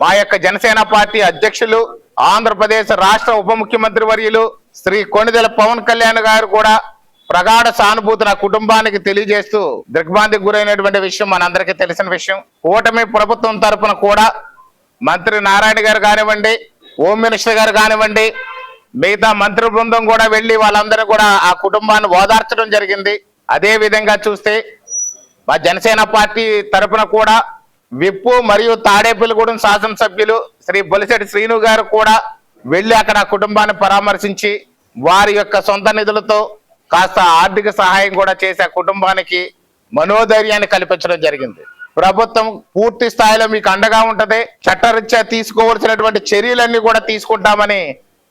మా యొక్క జనసేన పార్టీ అధ్యక్షులు ఆంధ్రప్రదేశ్ రాష్ట్ర ఉప ముఖ్యమంత్రి వర్యులు శ్రీ కొణిదెల పవన్ కళ్యాణ్ గారు కూడా ప్రగాఢ సానుభూతి నా కుటుంబానికి తెలియజేస్తూ దిగ్భాంతికి గురైనటువంటి విషయం మనందరికీ తెలిసిన విషయం. కూటమి ప్రభుత్వం తరపున కూడా మంత్రి నారాయణ గారు కానివ్వండి హోమ్ మినిస్టర్ గారు కానివ్వండి మిగతా మంత్రి బృందం కూడా వెళ్ళి వాళ్ళందరూ కూడా ఆ కుటుంబాన్ని ఓదార్చడం జరిగింది. అదే విధంగా చూస్తే మా జనసేన పార్టీ తరపున కూడా విప్పు మరియు తాడేపల్లిగూడెం శాసనసభ్యులు శ్రీ బొలిశెట్టి శ్రీను గారు కూడా వెళ్ళి అక్కడ ఆ కుటుంబాన్ని పరామర్శించి వారి యొక్క సొంత నిధులతో కాస్త ఆర్థిక సహాయం కూడా చేసి ఆ కుటుంబానికి మనోధైర్యాన్ని కల్పించడం జరిగింది. ప్రభుత్వం పూర్తి స్థాయిలో మీకు అండగా ఉంటది. చట్టరీత్యా తీసుకోవాల్సినటువంటి చర్యలన్నీ కూడా తీసుకుంటామని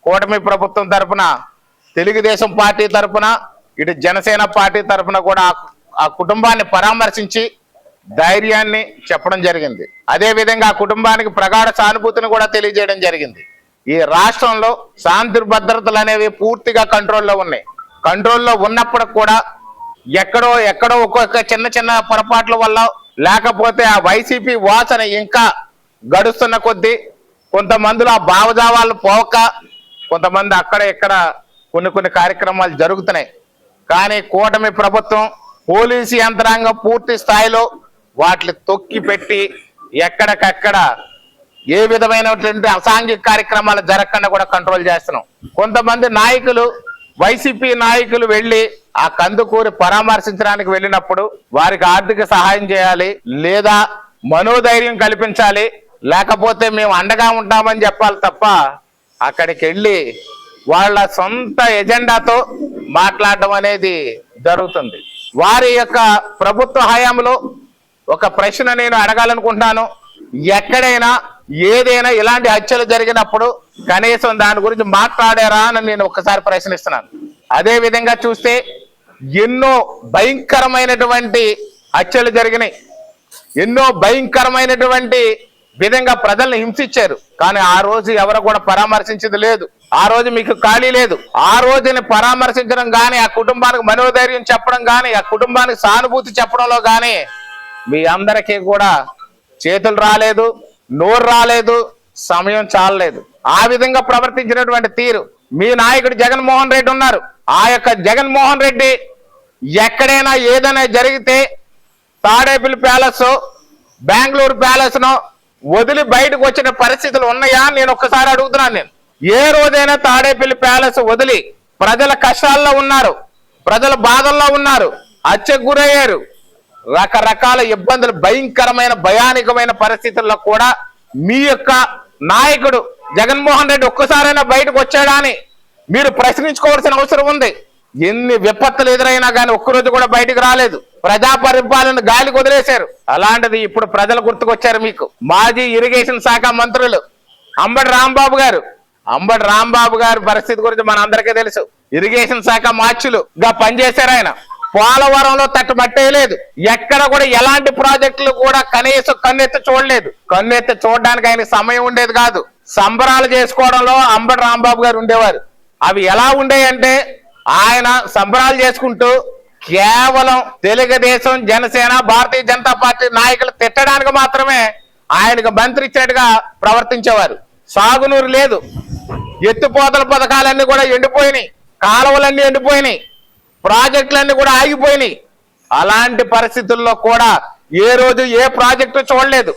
కూటమి ప్రభుత్వం తరపున తెలుగుదేశం పార్టీ తరపున ఇటు జనసేన పార్టీ తరపున కూడా ఆ కుటుంబాన్ని పరామర్శించి ధైర్యాన్ని చెప్పడం జరిగింది. అదే విధంగా ఆ కుటుంబానికి ప్రగాఢ సానుభూతిని కూడా తెలియజేయడం జరిగింది. ఈ రాష్ట్రంలో శాంతి భద్రతలు అనేవి పూర్తిగా కంట్రోల్లో ఉన్నాయి. కంట్రోల్లో ఉన్నప్పుడు కూడా ఎక్కడో ఎక్కడో ఒక్కొక్క చిన్న చిన్న పొరపాట్ల వల్ల లేకపోతే ఆ వైసీపీ వాసన ఇంకా గడుస్తున్న కొద్దీ కొంతమందిలో ఆ భావజావాలు పోక కొంతమంది అక్కడ ఇక్కడ కొన్ని కొన్ని కార్యక్రమాలు జరుగుతున్నాయి. కానీ కూటమి ప్రభుత్వం పోలీసు యంత్రాంగం పూర్తి స్థాయిలో వాటిని తొక్కి పెట్టి ఎక్కడికక్కడ ఏ విధమైనటువంటి అసాంఘిక కార్యక్రమాలు జరగకుండా కూడా కంట్రోల్ చేస్తున్నాం. కొంతమంది నాయకులు వైసీపీ నాయకులు వెళ్ళి ఆ కందుకూరి పరామర్శించడానికి వెళ్ళినప్పుడు వారికి ఆర్థిక సహాయం చేయాలి లేదా మనోధైర్యం కల్పించాలి లేకపోతే మేము అండగా ఉంటామని చెప్పాలి తప్ప అక్కడికి వెళ్ళి వాళ్ళ సొంత ఎజెండాతో మాట్లాడడం అనేది జరుగుతుంది. వారి యొక్క ప్రభుత్వ హయాంలో ఒక ప్రశ్న నేను అడగాలనుకుంటున్నాను. ఎక్కడైనా ఏదైనా ఇలాంటి హత్యలు జరిగినప్పుడు కనీసం దాని గురించి మాట్లాడారా అని నేను ఒక్కసారి ప్రశ్నిస్తున్నాను. అదే విధంగా చూస్తే ఎన్నో భయంకరమైనటువంటి హత్యలు జరిగినాయి. ఎన్నో భయంకరమైనటువంటి విధంగా ప్రజల్ని హింసించారు. కానీ ఆ రోజు ఎవరు కూడా పరామర్శించింది లేదు. ఆ రోజు మీకు ఖాళీ లేదు. ఆ రోజుని పరామర్శించడం కానీ ఆ కుటుంబానికి మనోధైర్యం చెప్పడం కానీ ఆ కుటుంబానికి సానుభూతి చెప్పడంలో కానీ మీ అందరికీ కూడా చేతులు రాలేదు నోరు రాలేదు సమయం చాలలేదు. ఆ విధంగా ప్రవర్తించినటువంటి తీరు మీ నాయకుడు జగన్మోహన్ రెడ్డి ఉన్నారు. ఆ యొక్క జగన్మోహన్ రెడ్డి ఎక్కడైనా ఏదైనా జరిగితే తాడేపల్లి ప్యాలెస్ బెంగళూరు ప్యాలెస్ను వదిలి బయటకు వచ్చిన పరిస్థితులు ఉన్నాయా నేను ఒక్కసారి అడుగుతున్నాను నేను. ఏ రోజైనా తాడేపల్లి ప్యాలెస్ వదిలి ప్రజల కష్టాల్లో ఉన్నారు ప్రజల బాధల్లో ఉన్నారు హత్యకు గురయ్యారు. రకరకాల ఇబ్బందులు భయంకరమైన భయానికమైన పరిస్థితుల్లో కూడా మీ యొక్క నాయకుడు జగన్మోహన్ రెడ్డి ఒక్కసారైనా బయటకు వచ్చాడా అని మీరు ప్రశ్నించుకోవాల్సిన అవసరం ఉంది. ఎన్ని విపత్తులు ఎదురైనా కానీ ఒక్కరోజు కూడా బయటకు రాలేదు. ప్రజా పరిపాలన గాలికి వదిలేశారు. అలాంటిది ఇప్పుడు ప్రజలు గుర్తుకొచ్చారు మీకు. మాజీ ఇరిగేషన్ శాఖ మంత్రులు అంబటి రాంబాబు గారు. అంబటి రాంబాబు గారి పరిస్థితి గురించి మన అందరికీ తెలుసు. ఇరిగేషన్ శాఖ మార్చులుగా పనిచేశారు ఆయన. పోలవరంలో తట్టుబట్టేయలేదు ఎక్కడ కూడా ఎలాంటి ప్రాజెక్టులు కూడా కనీసం కన్నెత్తి చూడలేదు. కన్నెత్తి చూడడానికి ఆయన సమయం ఉండేది కాదు. సంబరాలు చేసుకోవడంలో అంబటి రాంబాబు గారు ఉండేవారు. అవి ఎలా ఉండేయంటే ఆయన సంబరాలు చేసుకుంటూ కేవలం తెలుగుదేశం జనసేన భారతీయ జనతా పార్టీ నాయకులు తిట్టడానికి మాత్రమే ఆయనకు మంత్రి ఇచ్చినట్టుగా ప్రవర్తించేవారు. సాగునూరు లేదు. ఎత్తిపోతల పథకాలన్నీ కూడా ఎండిపోయినాయి. కాలువలన్నీ ఎండిపోయినాయి. ప్రాజెక్టులన్నీ కూడా ఆగిపోయినాయి. అలాంటి పరిస్థితుల్లో కూడా ఏ రోజు ఏ ప్రాజెక్టు చూడలేదు.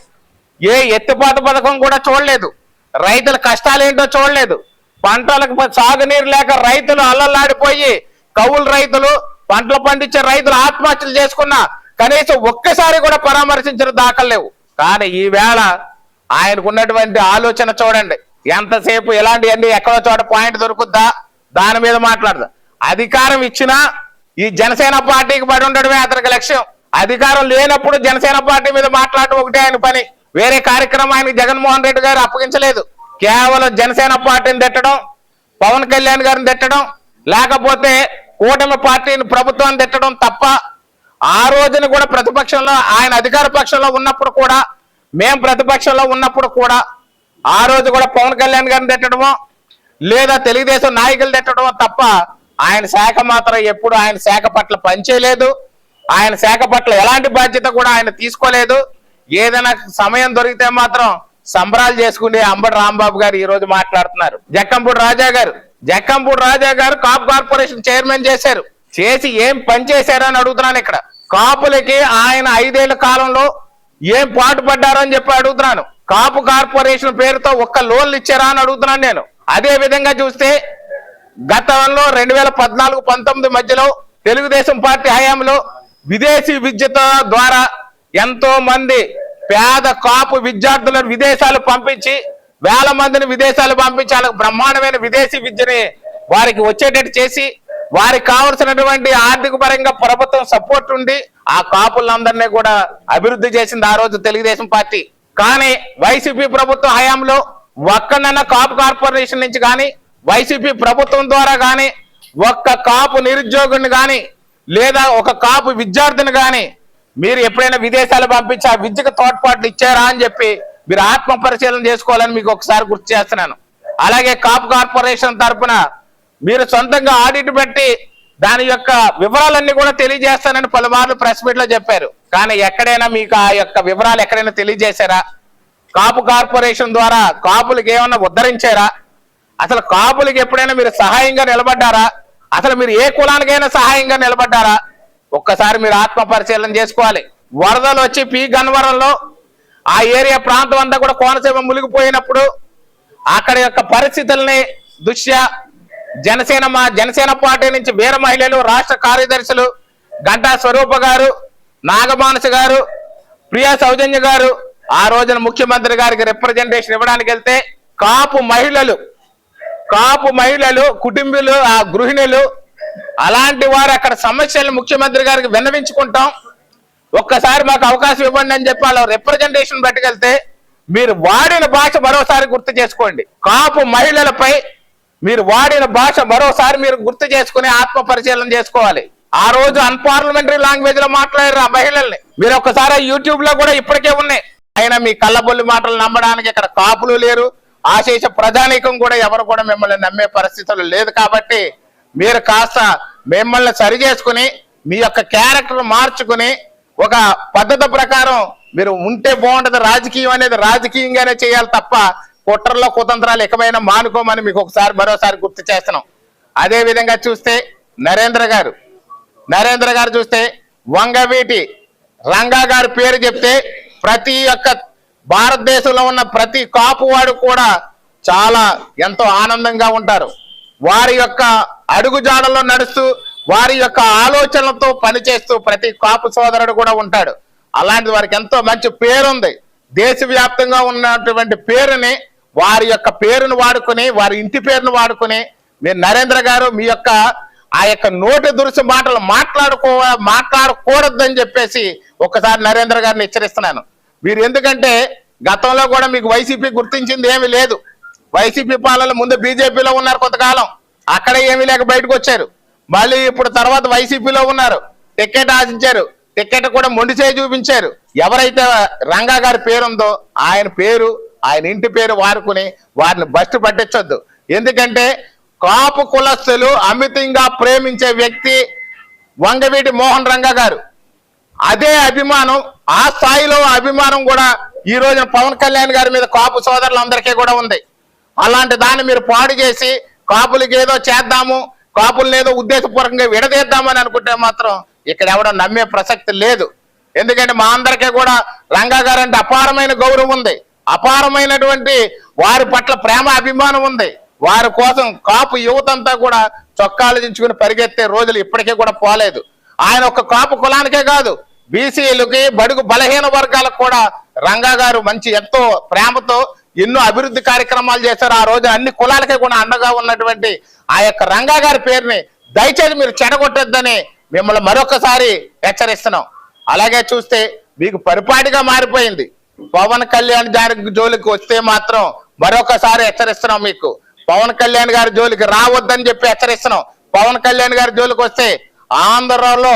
ఏ ఎత్తిపాత పథకం కూడా చూడలేదు. రైతుల కష్టాలేంటో చూడలేదు. పంటలకు సాగునీరు లేక రైతులు అల్లల్లాడిపోయి కవులు రైతులు పంటలు పండించే రైతులు ఆత్మహత్యలు చేసుకున్న కనీసం ఒక్కసారి కూడా పరామర్శించిన దాఖలు కానీ ఈవేళ ఆయనకున్నటువంటి ఆలోచన చూడండి. ఎంతసేపు ఇలాంటివన్నీ ఎక్కడో చోట పాయింట్ దొరుకుద్దా? దాని మీద మాట్లాడదా. అధికారం ఇచ్చినా ఈ జనసేన పార్టీకి పడి ఉండడమే అతనికి లక్ష్యం. అధికారం లేనప్పుడు జనసేన పార్టీ మీద మాట్లాడటం ఒకటే ఆయన పని. వేరే కార్యక్రమం ఆయనకి జగన్మోహన్ రెడ్డి గారు అప్పగించలేదు. కేవలం జనసేన పార్టీని తిట్టడం పవన్ కళ్యాణ్ గారిని తిట్టడం లేకపోతే కూటమి పార్టీని ప్రభుత్వాన్ని తిట్టడం తప్ప ఆ రోజున కూడా ప్రతిపక్షంలో ఆయన అధికార పక్షంలో ఉన్నప్పుడు కూడా మేం ప్రతిపక్షంలో ఉన్నప్పుడు కూడా ఆ రోజు కూడా పవన్ కళ్యాణ్ గారిని తిట్టడమో లేదా తెలుగుదేశం నాయకులు తిట్టడమో తప్ప ఆయన శాఖ మాత్రం ఎప్పుడు ఆయన శాఖ పట్ల పనిచేయలేదు. ఆయన శాఖ పట్ల ఎలాంటి బాధ్యత కూడా ఆయన తీసుకోలేదు. ఏదైనా సమయం దొరికితే మాత్రం సంబరాలు చేసుకునే అంబటి రాంబాబు గారు ఈ రోజు మాట్లాడుతున్నారు. జక్కంపూడి రాజా గారు జక్కంపూడి రాజా గారు కాపు కార్పొరేషన్ చైర్మన్ చేశారు. చేసి ఏం పని చేశారు అని అడుగుతున్నాను ఇక్కడ. కాపులకి ఆయన ఐదేళ్ళ కాలంలో ఏం పాటు పడ్డారో అని చెప్పి అడుగుతున్నాను. కాపు కార్పొరేషన్ పేరుతో ఒక్క లోన్లు ఇచ్చారా అని అడుగుతున్నాను నేను. అదే విధంగా చూస్తే గతంలో రెండు వేల పద్నాలుగు పంతొమ్మిది మధ్యలో తెలుగుదేశం పార్టీ హయాంలో విదేశీ విద్యత ద్వారా ఎంతో మంది పేద కాపు విద్యార్థులను విదేశాలు పంపించి వేల మందిని విదేశాలు పంపించి బ్రహ్మాండమైన విదేశీ విద్యని వారికి వచ్చేటట్టు చేసి వారికి కావలసినటువంటి ఆర్థిక పరంగా ప్రభుత్వం సపోర్ట్ ఉండి ఆ కాపులందరినీ కూడా అభివృద్ధి చేసింది ఆ రోజు తెలుగుదేశం పార్టీ. కానీ వైసీపీ ప్రభుత్వం హయాంలో ఒక్కనన్న కాపు కార్పొరేషన్ నుంచి కానీ వైసీపీ ప్రభుత్వం ద్వారా కానీ ఒక్క కాపు నిరుద్యోగుని కానీ లేదా ఒక కాపు విద్యార్థిని కానీ మీరు ఎప్పుడైనా విదేశాలు పంపించి ఆ విద్యకు తోడ్పాట్లు ఇచ్చారా అని చెప్పి మీరు ఆత్మ పరిశీలన చేసుకోవాలని మీకు ఒకసారి గుర్తు చేస్తున్నాను. అలాగే కాపు కార్పొరేషన్ తరపున మీరు సొంతంగా ఆడిట్ పెట్టి దాని యొక్క వివరాలన్నీ కూడా తెలియజేస్తానని పలుమార్లు ప్రెస్ మీట్లో చెప్పారు. కానీ ఎక్కడైనా మీకు ఆ యొక్క వివరాలు ఎక్కడైనా తెలియజేశారా? కాపు కార్పొరేషన్ ద్వారా కాపులకు ఏమన్నా ఉద్ధరించారా? అసలు కాపులకి ఎప్పుడైనా మీరు సహాయంగా నిలబడ్డారా? అసలు మీరు ఏ కులానికైనా సహాయంగా నిలబడ్డారా? ఒక్కసారి మీరు ఆత్మ పరిశీలన చేసుకోవాలి. వరదలు వచ్చి పీ గన్వరంలో ఆ ఏరియా ప్రాంతం అంతా కూడా కోనసీమ మునిగిపోయినప్పుడు అక్కడ యొక్క పరిస్థితుల్ని దృష్ట్యా జనసేన మా జనసేన పార్టీ నుంచి వీర మహిళలు రాష్ట్ర కార్యదర్శులు గంటా స్వరూప గారు నాగమానస గారు ప్రియా సౌజన్య గారు ఆ రోజున ముఖ్యమంత్రి గారికి రిప్రజెంటేషన్ ఇవ్వడానికి వెళ్తే కాపు మహిళలు కాపు మహిళలు కుటుంబీలు ఆ గృహిణులు అలాంటి వారు అక్కడ సమస్యలు ముఖ్యమంత్రి గారికి విన్నవించుకుంటాం. ఒక్కసారి మాకు అవకాశం ఇవ్వండి అని చెప్పి వాళ్ళు రిప్రజెంటేషన్ పట్టుకెళ్తే మీరు వాడిన భాష మరోసారి గుర్తు చేసుకోండి. కాపు మహిళలపై మీరు వాడిన భాష మరోసారి మీరు గుర్తు చేసుకుని ఆత్మ పరిశీలన చేసుకోవాలి. ఆ రోజు అన్పార్లమెంటరీ లాంగ్వేజ్లో మాట్లాడారు ఆ మహిళల్ని. మీరు ఒక్కసారి యూట్యూబ్లో కూడా ఇప్పటికే ఉన్నాయి. ఆయన మీ కళ్ళబొల్లి మాటలు నమ్మడానికి ఇక్కడ కాపులు లేరు. ఆశేష ప్రధానికం కూడా ఎవరు కూడా మిమ్మల్ని నమ్మే పరిస్థితులు లేదు కాబట్టి మీరు కాస్త మిమ్మల్ని సరి చేసుకుని మీ యొక్క క్యారెక్టర్ మార్చుకుని ఒక పద్ధతి ప్రకారం మీరు ఉంటే బాగుంటుంది రాజకీయం అనేది రాజకీయంగానే చేయాలి తప్ప కుట్రలో కుతంత్రాలు ఎకమైన మానుకోమని మీకు ఒకసారి మరోసారి గుర్తు చేస్తున్నాం. అదే విధంగా చూస్తే నరేంద్ర గారు. నరేంద్ర గారు చూస్తే వంగవీటి రంగా గారి పేరు చెప్తే ప్రతి ఒక్క భారతదేశంలో ఉన్న ప్రతి కాపు వాడు కూడా చాలా ఎంతో ఆనందంగా ఉంటారు. వారి యొక్క అడుగుజాడల్లో నడుస్తూ వారి యొక్క ఆలోచనలతో పనిచేస్తూ ప్రతి కాపు సోదరుడు కూడా ఉంటాడు. అలాంటి వారికి ఎంతో మంచి పేరుంది. దేశవ్యాప్తంగా ఉన్నటువంటి పేరుని వారి యొక్క పేరును వాడుకుని వారి ఇంటి పేరును వాడుకుని మీరు నరేంద్ర గారు మీ యొక్క ఆ యొక్క నోటి దురుసు మాటలు మాట్లాడుకో మాట్లాడకూడదని చెప్పేసి ఒకసారి నరేంద్ర గారిని హెచ్చరిస్తున్నాను. మీరు ఎందుకంటే గతంలో కూడా మీకు వైసీపీ గుర్తించింది ఏమీ లేదు. వైసీపీ పాలన ముందు బీజేపీలో ఉన్నారు కొంతకాలం. అక్కడే ఏమీ లేక బయటకు వచ్చారు. మళ్ళీ ఇప్పుడు తర్వాత వైసీపీలో ఉన్నారు. టికెట్ ఆశించారు. టికెట్ కూడా మొండిసే చూపించారు. ఎవరైతే రంగా గారి పేరుందో ఆయన పేరు ఆయన ఇంటి పేరు వారుకుని వారిని బస్టు పట్టించొద్దు. ఎందుకంటే కాపు కులస్తులు అమితంగా ప్రేమించే వ్యక్తి వంగవీటి మోహన్ రంగా గారు. అదే అభిమానం ఆ స్థాయిలో అభిమానం కూడా ఈ రోజున పవన్ కళ్యాణ్ గారి మీద కాపు సోదరులందరికీ కూడా ఉంది. అలాంటి దాన్ని మీరు పాడు చేసి కాపులకి ఏదో చేద్దాము కాపులను ఏదో ఉద్దేశపూర్వకంగా విడదీద్దామని అనుకుంటే మాత్రం ఇక్కడ ఎవడో నమ్మే ప్రసక్తి లేదు. ఎందుకంటే మా అందరికీ కూడా రంగా గారు అంటే అపారమైన గౌరవం ఉంది. అపారమైనటువంటి వారి పట్ల ప్రేమ అభిమానం ఉంది. వారి కోసం కాపు యువతంతా కూడా చొక్కాలు దించుకుని పరిగెత్తే రోజులు ఇప్పటికీ కూడా పోలేదు. ఆయన ఒక కాపు కులానికే కాదు. బీసీలకి బడుగు బలహీన వర్గాలకు కూడా రంగా గారు మంచి ఎంతో ప్రేమతో ఎన్నో అభివృద్ధి కార్యక్రమాలు చేశారు. ఆ రోజు అన్ని కులాలకే కూడా అండగా ఉన్నటువంటి ఆ యొక్క రంగా గారి పేరుని దయచేసి మీరు చెడగొట్టద్దని మిమ్మల్ని మరొకసారి హెచ్చరిస్తున్నాం. అలాగే చూస్తే మీకు పరిపాటిగా మారిపోయింది. పవన్ కళ్యాణ్ గారి జోలికి వస్తే మాత్రం మరొకసారి హెచ్చరిస్తున్నాం మీకు. పవన్ కళ్యాణ్ గారి జోలికి రావద్దని చెప్పి హెచ్చరిస్తున్నాం. పవన్ కళ్యాణ్ గారి జోలికి వస్తే ఆంధ్రలో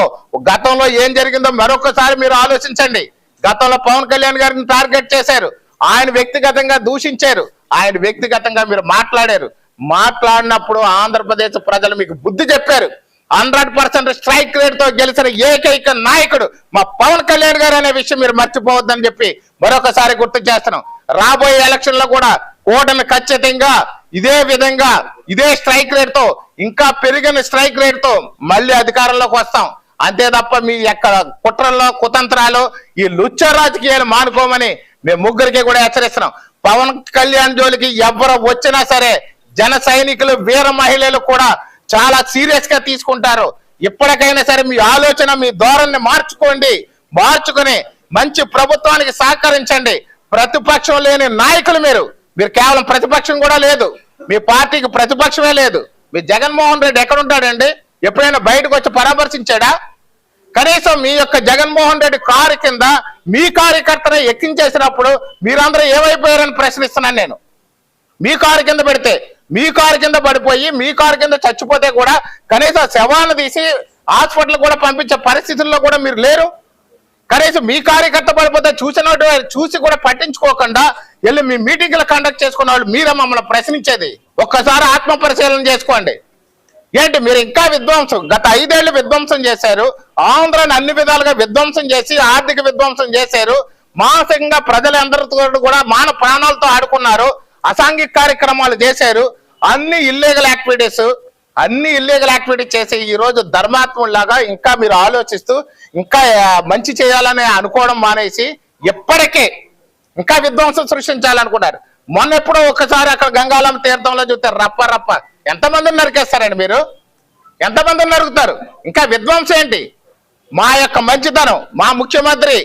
గతంలో ఏం జరిగిందో మరొకసారి మీరు ఆలోచించండి. గతంలో పవన్ కళ్యాణ్ గారిని టార్గెట్ చేశారు. ఆయన వ్యక్తిగతంగా దూషించారు. ఆయన వ్యక్తిగతంగా మీరు మాట్లాడారు. మాట్లాడినప్పుడు ఆంధ్రప్రదేశ్ ప్రజలు మీకు బుద్ధి చెప్పారు. హండ్రెడ్ పర్సెంట్ స్ట్రైక్ రేట్తో గెలిచిన ఏకైక నాయకుడు మా పవన్ కళ్యాణ్ గారు అనే విషయం మీరు మర్చిపోవద్దని చెప్పి మరొకసారి గుర్తు చేస్తున్నాం. రాబోయే ఎలక్షన్లో కూడా కూటమి ఖచ్చితంగా ఇదే విధంగా ఇదే స్ట్రైక్ రేట్తో ఇంకా పెరిగిన స్ట్రైక్ రేట్తో మళ్ళీ అధికారంలోకి వస్తాం. అంతే తప్ప మీ ఎక్కడ కుట్రల్లో కుతంత్రాలు ఈ లుచ్చ రాజకీయాలు మానుకోమని మేము ముగ్గురికి కూడా హెచ్చరిస్తున్నాం. పవన్ కళ్యాణ్ జోలికి ఎవరు వచ్చినా సరే జన సైనికులు వీర మహిళలు కూడా చాలా సీరియస్గా తీసుకుంటారు. ఇప్పటికైనా సరే మీ ఆలోచన మీ ధోరణి మార్చుకోండి. మార్చుకుని మంచి ప్రభుత్వానికి సహకరించండి. ప్రతిపక్షం లేని నాయకులు మీరు. మీరు కేవలం ప్రతిపక్షం కూడా లేదు. మీ పార్టీకి ప్రతిపక్షమే లేదు. మీ జగన్మోహన్ రెడ్డి ఎక్కడ ఉంటాడండి ఎప్పుడైనా బయటకు వచ్చి పరామర్శించాడా? కనీసం మీ యొక్క జగన్మోహన్ రెడ్డి కారు కింద మీ కార్యకర్తను ఎక్కించేసినప్పుడు మీరందరూ ఏమైపోయారని ప్రశ్నిస్తున్నాను నేను. మీ కారు కింద పెడితే మీ కారు కింద పడిపోయి మీ కారు కింద చచ్చిపోతే కూడా కనీసం శవాన్ని తీసి హాస్పిటల్ కూడా పంపించే పరిస్థితుల్లో కూడా మీరు లేరు. కనీసం మీ కార్యకర్త పడిపోతే చూసినట్టు చూసి కూడా పట్టించుకోకుండా వెళ్ళి మీ మీటింగ్లు కండక్ట్ చేసుకున్న వాళ్ళు మీరే మమ్మల్ని ప్రశ్నించేది. ఒక్కసారి ఆత్మ పరిశీలన చేసుకోండి. ఏంటి మీరు ఇంకా విధ్వంసం గత ఐదేళ్ళు విధ్వంసం చేశారు ఆంధ్రాని అన్ని విధాలుగా విధ్వంసం చేసి ఆర్థిక విధ్వంసం చేశారు మానసికంగా ప్రజలందరితో కూడా మాన ప్రాణాలతో ఆడుకున్నారు అసాంఘిక కార్యక్రమాలు చేశారు అన్ని ఇల్లీగల్ యాక్టివిటీస్ అన్ని ఇల్లీగల్ యాక్టివిటీ చేసి ఈ రోజు ధర్మాత్ములాగా ఇంకా మీరు ఆలోచిస్తూ ఇంకా మంచి చేయాలని అనుకోవడం మానేసి ఎప్పటికే ఇంకా విధ్వంసం సృష్టించాలనుకున్నారు. మొన్న ఎప్పుడో ఒకసారి అక్కడ గంగాళం తీర్థంలో చూస్తే రప్ప రప్ప. ఎంతమందిని నరికేస్తారండి మీరు? ఎంతమందిని నరుకుతారు? ఇంకా విధ్వంసం ఏంటి? మా యొక్క మంచితనం మా ముఖ్యమంత్రి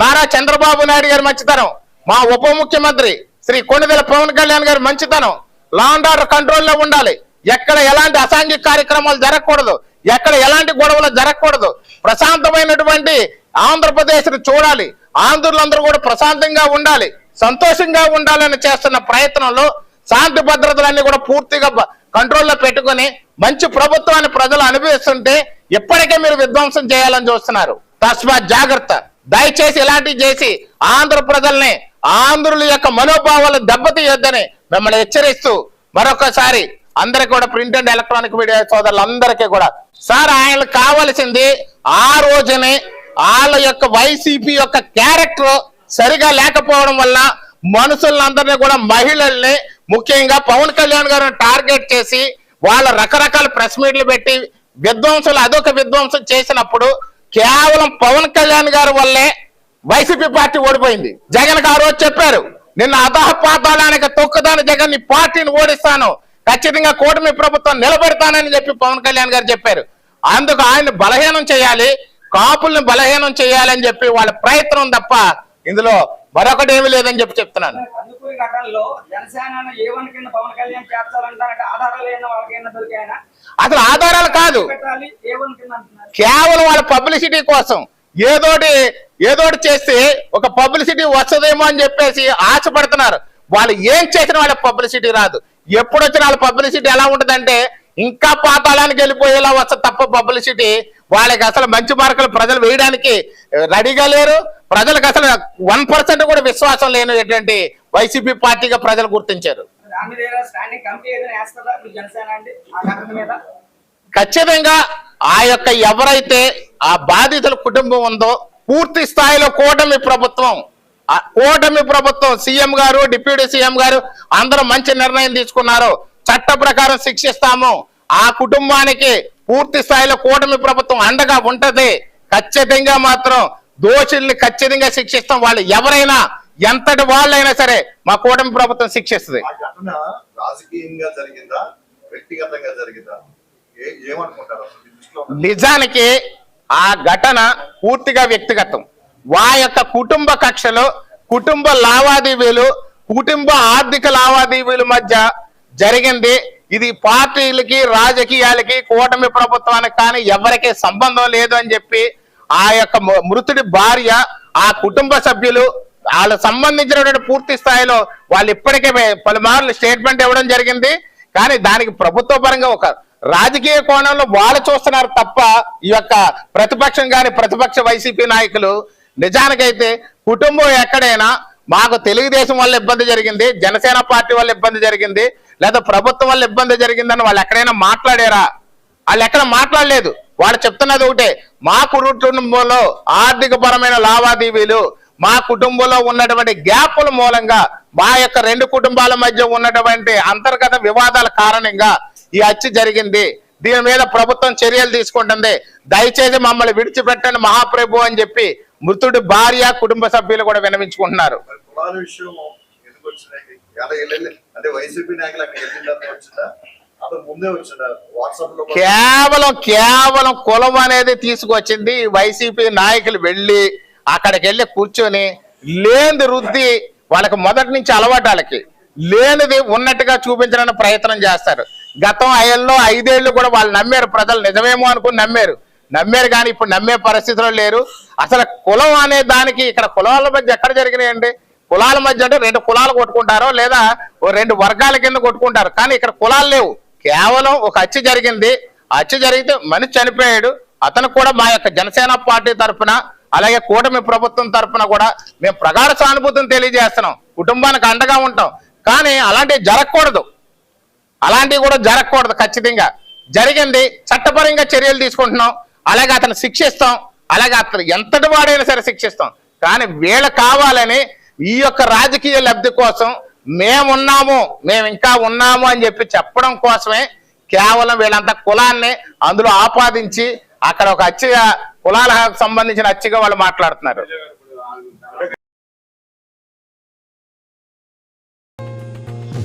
నారా చంద్రబాబు నాయుడు గారి మంచితనం మా ఉప ముఖ్యమంత్రి శ్రీ కొణిదెల పవన్ కళ్యాణ్ గారి మంచితనం లా అండ్ ఆర్డర్ కంట్రోల్లో ఉండాలి. ఎక్కడ ఎలాంటి అసాంఘిక కార్యక్రమాలు జరగకూడదు ఎక్కడ ఎలాంటి గొడవలు జరగకూడదు. ప్రశాంతమైనటువంటి ఆంధ్రప్రదేశ్ను చూడాలి. ఆంధ్రులందరూ కూడా ప్రశాంతంగా ఉండాలి. సంతోషంగా ఉండాలని చేస్తున్న ప్రయత్నంలో శాంతి భద్రతలన్నీ కూడా పూర్తిగా కంట్రోల్లో పెట్టుకొని మంచి ప్రభుత్వాన్ని ప్రజలు అనుభవిస్తుంటే ఇప్పటికే మీరు విధ్వంసం చేయాలని చూస్తున్నారు. తస్మా జాగ్రత్త. దయచేసి ఇలాంటివి చేసి ఆంధ్ర ప్రజల్ని ఆంధ్రుల యొక్క మనోభావాలు దెబ్బతీయొద్దని మిమ్మల్ని హెచ్చరిస్తూ మరొకసారి అందరికి కూడా ప్రింట్ అండ్ ఎలక్ట్రానిక్ మీడియా సోదరులందరికీ కూడా సార్ ఆయనకు కావలసింది ఆ రోజునే వాళ్ళ యొక్క వైసీపీ యొక్క క్యారెక్టర్ సరిగా లేకపోవడం వల్ల మనుషులందరినీ కూడా మహిళల్ని ముఖ్యంగా పవన్ కళ్యాణ్ గారిని టార్గెట్ చేసి వాళ్ళ రకరకాల ప్రెస్ మీట్లు పెట్టి విధ్వంసులు అదొక విధ్వంసం చేసినప్పుడు కేవలం పవన్ కళ్యాణ్ గారి వల్లే వైసీపీ పార్టీ ఓడిపోయింది. జగన్ గారు చెప్పారు నిన్న అధహ పాతాళానికి తొక్కుదాని జగన్ నీ పార్టీని ఓడిస్తాను. ఖచ్చితంగా కూటమి ప్రభుత్వం నిలబెడతానని చెప్పి పవన్ కళ్యాణ్ గారు చెప్పారు. అందుకు ఆయన్ని బలహీనం చేయాలి కాపుల్ని బలహీనం చేయాలని చెప్పి వాళ్ళ ప్రయత్నం తప్ప ఇందులో మరొకటి ఏమీ లేదని చెప్పి చెప్తున్నాను. అసలు ఆధారాలు కాదు. కేవలం వాళ్ళ పబ్లిసిటీ కోసం. ఏదోటి ఏదోటి చేస్తే ఒక పబ్లిసిటీ వస్తుందేమో అని చెప్పేసి ఆశపడుతున్నారు. వాళ్ళు ఏం చేసిన వాళ్ళ పబ్లిసిటీ రాదు. ఎప్పుడు వచ్చిన వాళ్ళ పబ్లిసిటీ ఎలా ఉంటుందంటే ఇంకా పాతాళానికి వెళ్ళిపోయేలా వస్తుంది తప్ప పబ్లిసిటీ. వాళ్ళకి అసలు మంచి మార్కులు ప్రజలు వేయడానికి రెడీగా లేరు. ప్రజలకు అసలు వన్ పర్సెంట్ కూడా విశ్వాసం లేనటువంటి వైసీపీ పార్టీగా ప్రజలు గుర్తించారు. ఖచ్చితంగా ఆ యొక్క ఎవరైతే ఆ బాధితుల కుటుంబం ఉందో పూర్తి స్థాయిలో కూటమి ప్రభుత్వం కూటమి ప్రభుత్వం సీఎం గారు డిప్యూటీ సీఎం గారు అందరూ మంచి నిర్ణయం తీసుకున్నారు. చట్ట ప్రకారం శిక్షిస్తాము. ఆ కుటుంబానికి పూర్తి స్థాయిలో కూటమి ప్రభుత్వం అండగా ఉంటది. ఖచ్చితంగా మాత్రం దోషుల్ని ఖచ్చితంగా శిక్షిస్తాం. వాళ్ళు ఎవరైనా ఎంతటి వాళ్ళైనా సరే మా కూటమి ప్రభుత్వం శిక్షిస్తుంది. నిజానికి ఆ ఘటన పూర్తిగా వ్యక్తిగతం. వా యొక్క కుటుంబ కక్షలు కుటుంబ లావాదేవీలు కుటుంబ ఆర్థిక లావాదేవీల మధ్య జరిగింది. ఇది పార్టీలకి రాజకీయాలకి కూటమి ప్రభుత్వానికి కానీ ఎవరికి సంబంధం లేదు అని చెప్పి ఆ యొక్క మ- మృతుడి భార్య ఆ కుటుంబ సభ్యులు వాళ్ళకు సంబంధించినటువంటి పూర్తి స్థాయిలో వాళ్ళు ఇప్పటికే పలుమార్లు స్టేట్మెంట్ ఇవ్వడం జరిగింది. కానీ దానికి ప్రభుత్వ పరంగా ఒక రాజకీయ కోణంలో వాళ్ళు చూస్తున్నారు తప్ప ఈ యొక్క ప్రతిపక్షం కానీ ప్రతిపక్ష వైసీపీ నాయకులు నిజానికైతే కుటుంబం ఎక్కడైనా మాకు తెలుగుదేశం వల్ల ఇబ్బంది జరిగింది జనసేన పార్టీ వల్ల ఇబ్బంది జరిగింది లేదా ప్రభుత్వం వల్ల ఇబ్బంది జరిగిందని వాళ్ళు ఎక్కడైనా మాట్లాడారా? వాళ్ళు ఎక్కడ మాట్లాడలేదు. వాళ్ళు చెప్తున్నది ఒకటే మా కుటుంబంలో ఆర్థిక పరమైన లావాదేవీలు మా కుటుంబంలో ఉన్నటువంటి గ్యాపుల మూలంగా మా యొక్క రెండు కుటుంబాల మధ్య ఉన్నటువంటి అంతర్గత వివాదాల కారణంగా ఈ హత్య జరిగింది. దీని మీద ప్రభుత్వం చర్యలు తీసుకుంటుంది. దయచేసి మమ్మల్ని విడిచిపెట్టండి మహాప్రభు అని చెప్పి మృతుడి భార్య కుటుంబ సభ్యులు కూడా వినవించుకుంటున్నారు కేవలం కేవలం కులం అనేది తీసుకొచ్చింది వైసీపీ నాయకులు వెళ్ళి అక్కడికి వెళ్ళి కూర్చొని లేనిది రుద్ది వాళ్ళకి మొదటి నుంచి అలవాటు వాళ్ళకి లేనిది ఉన్నట్టుగా చూపించడానికి ప్రయత్నం చేస్తారు. గతం ఐదులో ఐదేళ్ళు కూడా వాళ్ళు నమ్మారు ప్రజలు నిజమేమో అనుకుని నమ్మారు. నమ్మారు కానీ ఇప్పుడు నమ్మే పరిస్థితిలో లేరు. అసలు కులం అనే దానికి ఇక్కడ కులాల మధ్య ఎక్కడ జరిగినాయండి? కులాల మధ్య అంటే రెండు కులాలు కొట్టుకుంటారో లేదా ఓ రెండు వర్గాల కింద కొట్టుకుంటారు. కానీ ఇక్కడ కులాలు లేవు. కేవలం ఒక హత్య జరిగింది. హత్య జరిగితే మనిషి చనిపోయాడు. అతను కూడా మా యొక్క జనసేన పార్టీ తరఫున అలాగే కూటమి ప్రభుత్వం తరఫున కూడా మేము ప్రగాఢ సానుభూతిని తెలియజేస్తున్నాం. కుటుంబానికి అండగా ఉంటాం. కానీ అలాంటివి జరగకూడదు. అలాంటివి కూడా జరగకూడదు ఖచ్చితంగా. జరిగింది. చట్టపరంగా చర్యలు తీసుకుంటున్నాం. అలాగే అతను శిక్షిస్తాం. అలాగే అతను ఎంతటి వాడైనా సరే శిక్షిస్తాం. కానీ వీళ్ళ కావాలని ఈ యొక్క రాజకీయ లబ్ధి కోసం మేమున్నాము మేము ఇంకా ఉన్నాము అని చెప్పి చెప్పడం కోసమే కేవలం వీళ్ళంతా కులాన్ని అందులో ఆపాదించి అక్కడ ఒక అచ్చిగా కులాలకు సంబంధించిన అచ్చిగా వాళ్ళు మాట్లాడుతున్నారు.